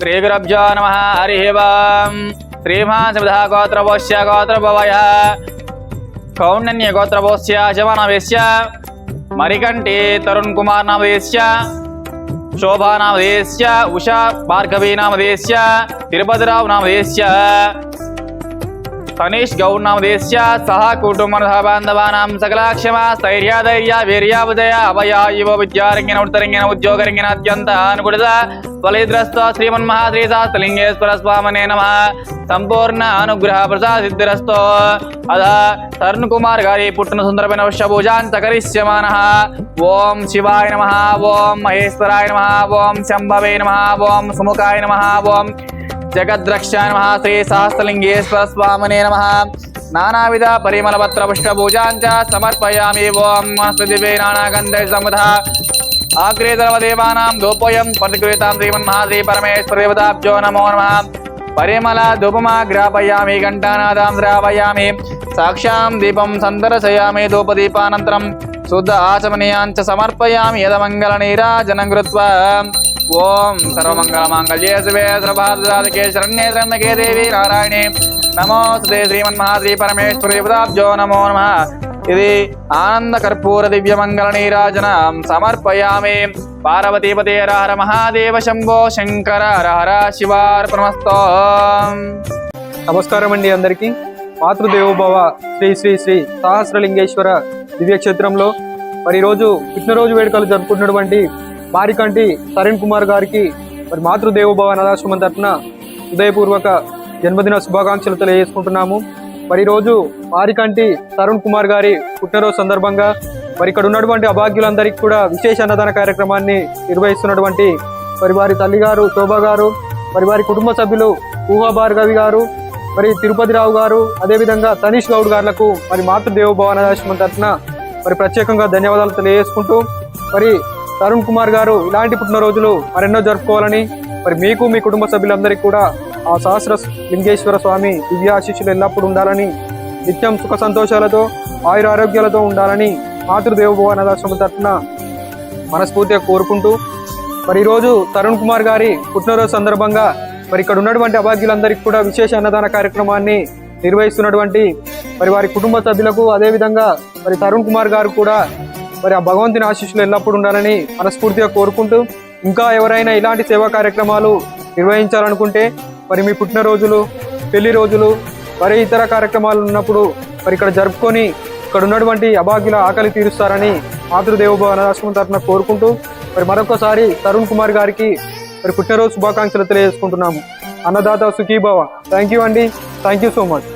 శ్రీగురభ్యో నమ హరి ఓం శ్రీమాసమిధ గోత్రవోశ్య గోత్రభవయ కౌండన్య గోత్రవోశ్య శవనవేశ్య మరికంటి తరుణ్ కుమార్ నామదేశ్య శోభా తనీష్ గౌడ్ నామదేశ్య సహ కుటుంబ బాంధవానాం సకలాక్షమ స్థైర్యాధైర్య వీర్యాభుదయ అభయ యువ విద్యారంగిన ఉత్తరంగిన ఉద్యోగరంగిన అత్యంత అనుకూలత ఫలిద్రస్త శ్రీమన్మహాశ్రీ శాస్త్రలింగేశ్వర స్వామనే నమ. సంపూర్ణ అనుగ్రహ ప్రసాద సిద్ధిరస్తో అధ తరుణ్ కుమార్ గారి పుట్టిన సుందరమైన వృషభూజాన్ సకరిష్యమాన ఓం శివాయ నమ ఓం మహేశ్వరాయ నమ ఓం శంభవే నమ ఓం సుముఖాయ నమ ఓం జగద్రక్షాయ నమ శ్రీ సహస్రలింగేశ్వర స్వామినే నమ నానావిధ పరిమళపత్ర పుష్పభూజాంచ సమర్పయామి ఓం దివే నానాగంధ సముధ ఆగ్రే సర్వదేవానాం ధూపోయం పరిగృహీతాం శ్రీమన్మహాశ్రీ పరమేశ్వర దేవతాభ్యో నమో నమ పరిమళ ధూపమా గ్రాపయామి ఘంటానాదాం శ్రావయామి సాక్షాం దీపం సందర్శయామి ధూపదీపానంతరం శుద్ధ ఆచమనీయాంచ సమర్పయామి యదమంగళ నీరాజనం కృత్వా ఓం సర్వమంగళమాంగళ్యే శివే సర్వభారతకే శరణ్యే త్రయంబకే దేవి నారాయణే. నమోస్తే శ్రీమన్మహాశ్రీ పరమేశ్వరి దేవతాభ్యో నమో నమ. ఇది ఆనంద కర్పూర దివ్య మంగళ నీరాజన సమర్పయామి. పార్వతీపతే హర మహాదేవ శంభో శంకర హర శివార్పణమస్తో. నమస్కారం అండి అందరికీ. మాతృదేవోభవ శ్రీ శ్రీ శ్రీ సహస్రలింగేశ్వర దివ్యక్షేత్రంలో మరి ఈరోజు పుట్టినరోజు వేడుకలు జరుపుకుంటున్నటువంటి మారికంటి తరుణ్ కుమార్ గారికి మరి మాతృదేవోభవ అనాథాశ్రమం తరఫున హృదయపూర్వక జన్మదిన శుభాకాంక్షలు తెలియజేసుకుంటున్నాము. మరి ఈరోజు మారికంటి తరుణ్ కుమార్ గారి పుట్టినరోజు సందర్భంగా మరి ఇక్కడ ఉన్నటువంటి అభాగ్యులందరికీ కూడా విశేష అన్నదాన కార్యక్రమాన్ని నిర్వహిస్తున్నటువంటి మరి వారి తల్లిగారు శోభా గారు మరి వారి కుటుంబ సభ్యులు ఊహా భార్గవి గారు మరి తిరుపతిరావు గారు అదేవిధంగా తనీష్ గౌడ్ గారులకు మరి మాతృదేవ భవనాశ్రమం తరఫున మరి ప్రత్యేకంగా ధన్యవాదాలు తెలియజేసుకుంటూ మరి తరుణ్ కుమార్ గారు ఇలాంటి పుట్టినరోజులు మరెన్నో జరుపుకోవాలని మరి మీకు మీ కుటుంబ సభ్యులందరికీ కూడా ఆ సహస్ర లింగేశ్వర స్వామి దివ్యాశిష్యులు ఎల్లప్పుడూ ఉండాలని నిత్యం సుఖ సంతోషాలతో ఆయుర ఆరోగ్యాలతో ఉండాలని మాతృదేవ భవనాశ్రమం తరఫున మనస్ఫూర్తిగా కోరుకుంటూ మరి ఈరోజు తరుణ్ కుమార్ గారి పుట్టినరోజు సందర్భంగా మరి ఇక్కడ ఉన్నటువంటి అభాగ్యులందరికీ కూడా విశేష అన్నదాన కార్యక్రమాన్ని నిర్వహిస్తున్నటువంటి మరి వారి కుటుంబ సభ్యులకు అదేవిధంగా మరి తరుణ్ కుమార్ గారు కూడా మరి ఆ భగవంతుని ఆశీస్సులు ఎల్లప్పుడూ ఉండాలని మనస్ఫూర్తిగా కోరుకుంటూ ఇంకా ఎవరైనా ఇలాంటి సేవా కార్యక్రమాలు నిర్వహించాలనుకుంటే మరి మీ పుట్టినరోజులు పెళ్ళి రోజులు మరి ఇతర కార్యక్రమాలు ఉన్నప్పుడు మరి ఇక్కడ జరుపుకొని ఇక్కడ ఉన్నటువంటి అభాగ్యుల ఆకలి తీరుస్తారని మాతృదేవోభవ అనాథాశ్రమం తరఫున కోరుకుంటూ మరి మరొకసారి తరుణ్ కుమార్ గారికి మరి పుట్టినరోజు శుభాకాంక్షలు తెలియజేసుకుంటున్నాము. అన్నదాత సుఖీభవ. థ్యాంక్ యూ అండి. Thank you so much